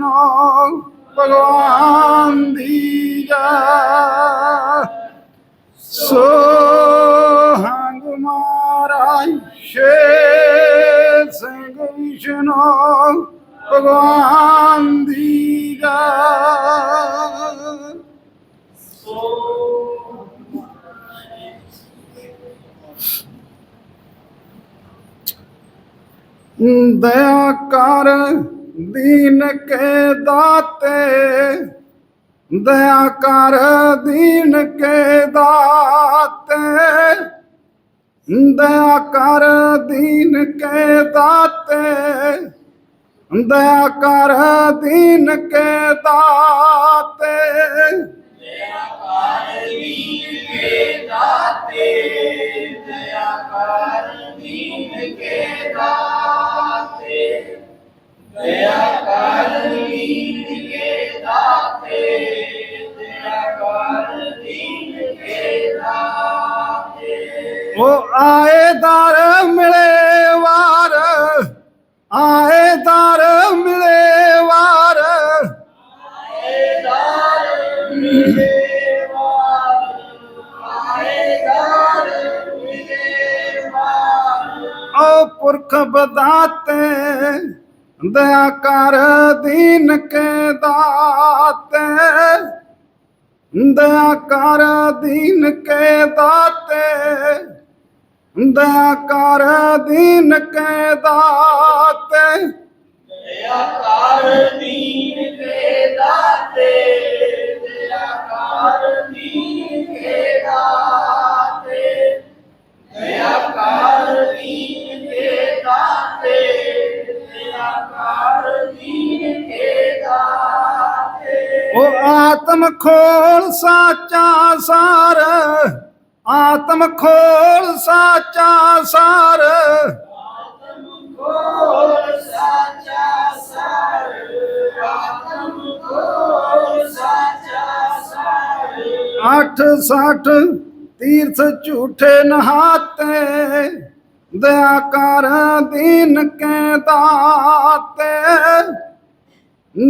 ਵਿਸ਼ਨੋ ਭਗਵਾਨ ਦੀ ਜਾ। ਸੋ ਹੰਗ ਮਹਾਰਾਜ ਸ਼ੇਰ ਸਿੰਘ ਵਿਸ਼ਨੋ ਭਗਵਾਨ ਦੀ ਜਾ। ਦਇਆ ਕਰ ਦੀਨ ਕੇ ਦਾਤੇ, ਦਇਆ ਕਰ ਦੀਨ ਕੇ ਦਾਤੇ। ਦਇਆ ਕਰ ਦੀਨ ਕੇ ਦਾਤੇ, ਦਇਆ ਕਰ ਦੀਨ ਕੇ ਦਾਤੇ। वो आए दार मिले वार आए दार मिले वार। ओ पुरख बदाते ਦਇਆ ਕਰ ਦੀਨ ਕੇ ਦਾਤੇ। ਦਇਆ ਕਰ ਦੀਨ ਕੇ ਦਾਤੇ। ਦਇਆ ਕਰ ਦੀਨ ਕੇ ਦਾਤੇ। ਉਹ ਆਤਮ ਖੋਲ ਸਾਚਾ ਸਾਰ ਆਤਮ ਖੋਲ ਸਾਚਾ ਸਾਰ। ਅੱਠ ਸੱਠ ਤੀਰਥ ਝੂਠੇ ਨਹਾਤੇ। ਦਇਆ ਕਰ ਦੀਨ ਕੈ ਦਾਤੇ।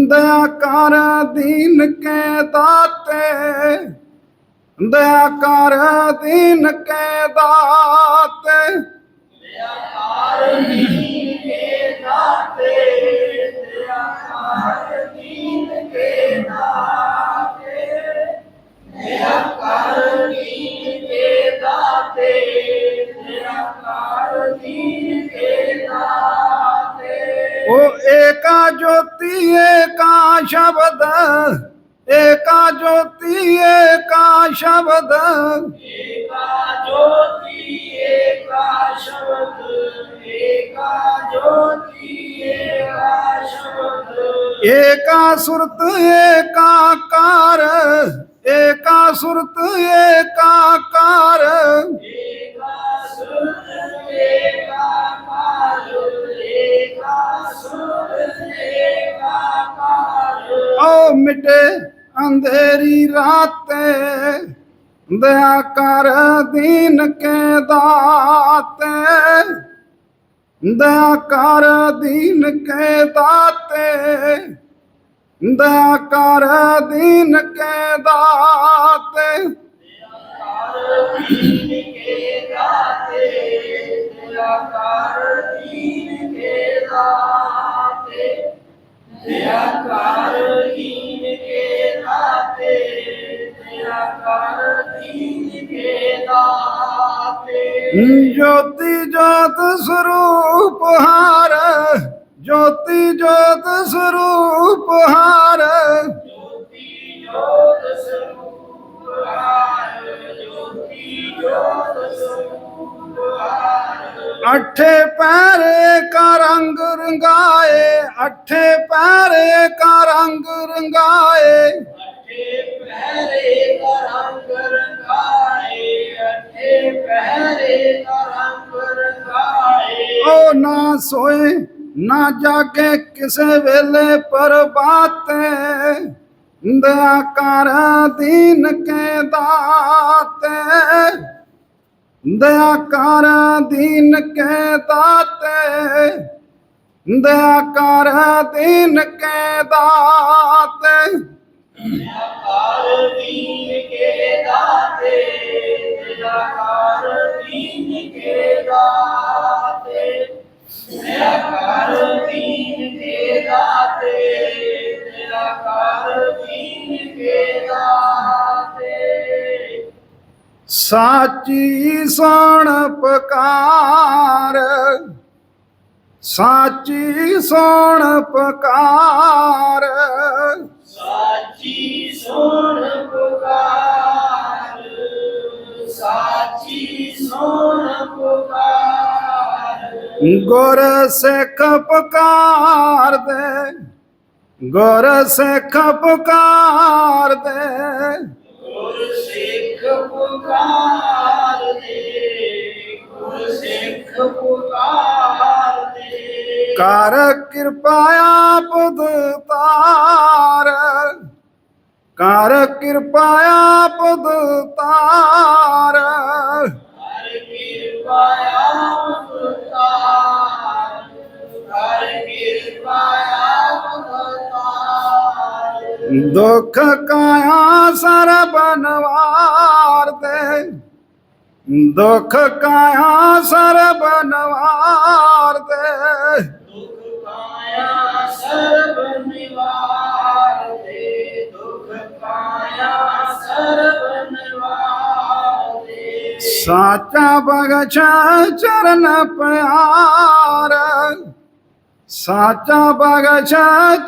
ਦਇਆ ਕਰ ਦੀਨ ਕੈ ਦਾਤੇ। ਦਇਆ ਕਰ ਦੀਨ ਕੇ ਦਾਤੇ। ਉਹ ਜੋਤੀ ਏਕਾ ਸ਼ਬਦ ਏਕਾ ਜੋਤੀ ਸ਼ਬਦ ਏਕਾ ਸੁਰਤ ਏਕਾ ਕਾਰ ਏਕਾ ਸੁਰਤ ਏਕਾ ਕਾਰ ਓ ਮਿਟੇ, ਅੰਧੇਰੀ ਰਾਤੇ। ਦਇਆ ਕਰ ਦੀਨ ਕੇ ਦਾਤੇ। ਦਇਆ ਕਰ ਦੀਨ ਕੇ ਦਾਤੇ। ਦਇਆ ਕਰ ਦੀਨ ਕੇ ਦਾਤੇ। ਜੋਤੀ ਜੋਤ ਸਰੂਪ ਹਾਰ, ਜੋਤੀ ਜੋਤ ਸਰੂਪ ਹਾਰ। ਜੋਤੀ ਜੋਤ ਅਠੇ ਪੈਰੇ ਕਾ ਰੰਗ ਰੰਗਾਏ, ਅਠੇ ਪੈਰ ਕਾ ਰੰਗ ਰੰਗਾਏ। ਸੋਏ, ਨਾ ਜਾ ਕੇ ਕਿਸੇ ਵੇਲੇ ਪਰਬਾਤੇ ਦਇਆ ਕਰ ਦੀਨ ਕੇ ਦਾਤੇ। ਦਇਆ ਕਰ ਦੀਨ ਕੇ ਦਾਤੇ। ਦਇਆ ਕਰ ਦੀਨ ਕੇ ਦਾਤੇ ਦਇਆ ਕਰ ਦੀਨ ਕੇ ਦਾਤੇ। ਮੇਰਾ ਸਾਚੀ ਸਣ ਪਕਾਰ ਸਾਚੀ ਸੋਣ ਪਕਾਰ। ਸਾਚੀ ਸੋਣ ਪਕਾਰ ਸਾਚੀ ਸੋਣ ਪਕਾਰ। ਗੁਰ ਸਿੱਖ ਪੁਕਾਰ ਦੇ, ਗੁਰ ਸਿੱਖ ਪੁਕਾਰ ਦੇ। ਗੁਰ ਸਿੱਖ ਪੁਕਾਰ ਦੇ ਗੁਰ ਸਿੱਖ ਪੁਕਾਰ ਦੇ ਕਰ ਕਿਰਪਾ ਆਪ ਤਾਰ ਕਰ ਕਿਰਪਾ ਆਪ ਤਾਰ ਦੁੱਖ ਕਾਇਆ ਸਰਬ ਨਵਾਰ ਤੇ। ਦੁਖ ਕਾਇਆ ਸਰਬ ਨਵਾਰ ਦੇ ਦੁਖ ਕਾਇਆ ਸਰਬ ਨਿਵਾਰ ਦੇ ਦੁਖ ਕਾਇਆ ਸਰਬ ਨਿਵਾਰ ਦੇ ਸਾਚਾ ਬਗਛ ਚਰਨ ਪਿਆਰ। ਸਾਚਾ ਬਗਛ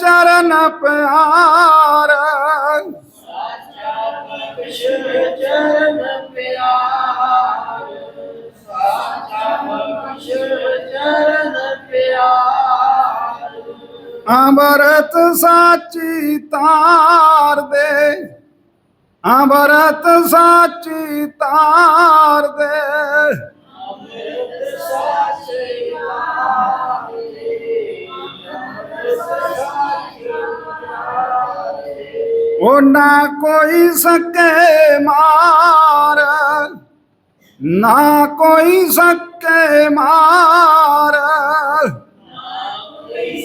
ਚਰਨ ਪਿਆਰ ਸਾਚਾ ਬਖਸ਼ ਚਰਨ ਪਿਆਰ। ਸਾਚਾ ਬਖਸ਼ ਚਰਨ ਪਿਆਰ ਅੰਮ੍ਰਿਤ ਸਾਚੀ ਤਾਰ ਦੇ। ਅੰਮ੍ਰਿਤ ਸਾਚੀ ਤਾਰ ਦੇ। ਅੰਮ੍ਰਿਤ ਸਾਚੇ ਨਾਮ ਉਹ ਨਾ ਕੋਈ ਸਕੇ ਮਾਰ। ਨਾ ਕੋਈ ਸਕੇ ਮਾਰ। ਕੋਈ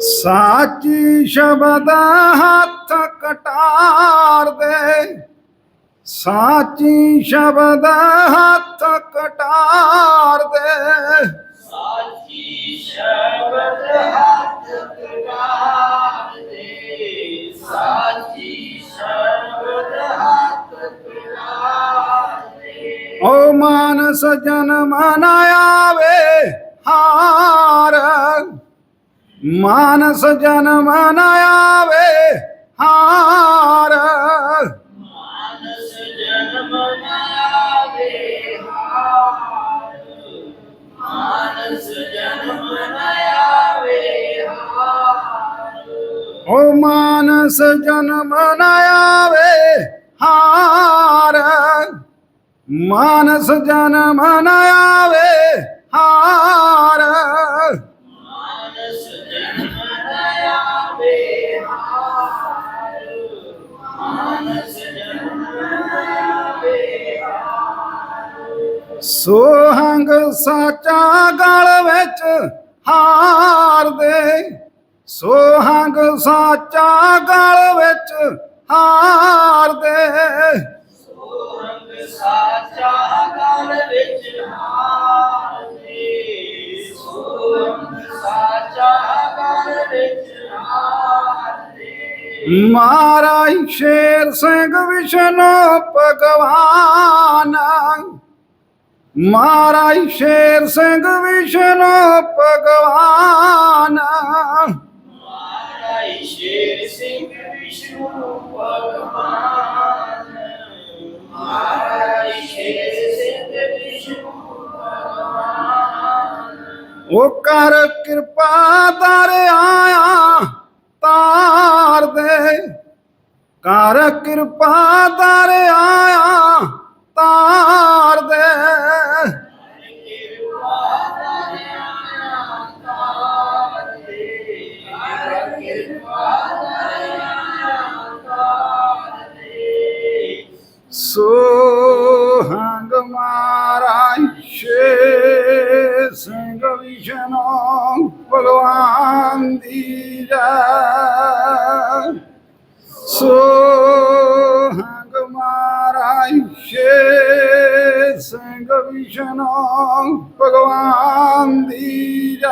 ਸਾਚੀ ਸ਼ਬਦ ਹੱਥ ਕਟਾਰ ਦੇ। ਸਾਚੀ ਸ਼ਬਦ ਹੱਥ ਕਟਾਰ ਦੇ। ਸਾਚੀ ਸ਼ਬਦ ਹੱਥ ਕਟਾਰ ਦੇ। ਸਾਚੀ ਸ਼ਬਦ ਹੱਥ ਕਟਾਰ ਦੇ। ਓ ਮਾਨਸ ਜਨਮ ਨ ਆਵੇ ਹਾਰ। ਮਾਨਸ ਜਨਮ ਨ ਆਵੇ ਹਾਰ। ਮਾਨਸ ਜਨਮ ਨ ਆਵੇ ਹਾਰ। ਮਾਨਸ ਜਨਮ ਨ ਆਵੇ ਹਾਰ। ਮਾਨਸ ਜਨਮ ਨ ਆਵੇ ਹਾਰ। ਮਾਨਸ ਜਨਮ ਨ ਆਵੇ ਹਾਰ ਸੋਹੰਗ ਸਾਚਾ ਗਲ ਵਿੱਚ ਹਾਰ ਦੇ। ਸੋਹੰਗ ਸਾਚਾ ਗਲ ਵਿੱਚ ਹਾਰ ਦੇ। ਸੋਹੰਗ ਸਾਚਾ ਗਲ ਵਿੱਚ ਹਾਰ ਦੇ। ਸੋਹੰਗ ਸਾਚਾ ਗਲ ਵਿੱਚ ਹਾਰ ਦੇ। ਮਹਾਰਾਜ ਸ਼ੇਰ ਸਿੰਘ ਵਿਸ਼ਨੂੰ ਭਗਵਾਨ। ਮਹਾਰਾਜ ਸ਼ੇਰ ਸਿੰਘ ਵਿਸ਼ਨੂੰ ਭਗਵਾਨ। ਮਹਾਰਾਜ ਸ਼ੇਰ ਸਿੰਘ ਵਿਸ਼ਨੂੰ ਭਗਵਾਨ ਮਹਾਰਾਜ ਸ਼ੇਰ ਸਿੰਧ ਵਿਸ਼ਨੂੰ ਭਗਵਾਨ ਉਹ ਕਰ ਕਿਰਪਾ ਦਰ ਤਾਰ ਦੇ। ਕਰ ਕਿਰਪਾ ਦਰ ਆਇਆ ਤਾਰ ਦੇ। ਸੋਹੰਗ ਮਾਰਾਈ ਸ਼ੇ ਵਿਸ਼ਨੋ ਭਗਵਾਨ ਦੀ ਜੈ। ਸੋਹੰਗ ਮਾਰਾਈ ਸ਼ੇ ਵਿਸ਼ਨੋ ਭਗਵਾਨ ਦੀ ਜੈ।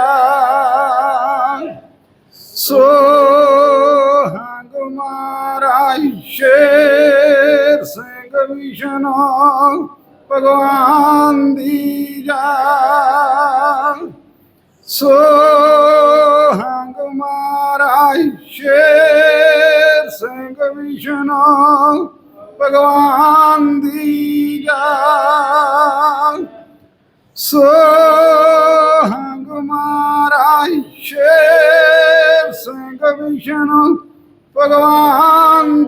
ਸੋਹੰਗ ਵਿਸ਼ਨੂੰ ਭਗਵਾਨ ਦੀ ਜੈ ਸੋਹੰਗ ਮਾਰਾਈ ਸ਼ੇਰ ਸਿੰਘ ਵਿਸ਼ਨੂੰ ਭਗਵਾਨ ਦੀ ਜੈ ਸੋਹੰਗ ਮਾਰਾਈ ਸ਼ੇਰ ਸਿੰਘ ਵਿਸ਼ਨੂੰ ਭਗਵਾਨ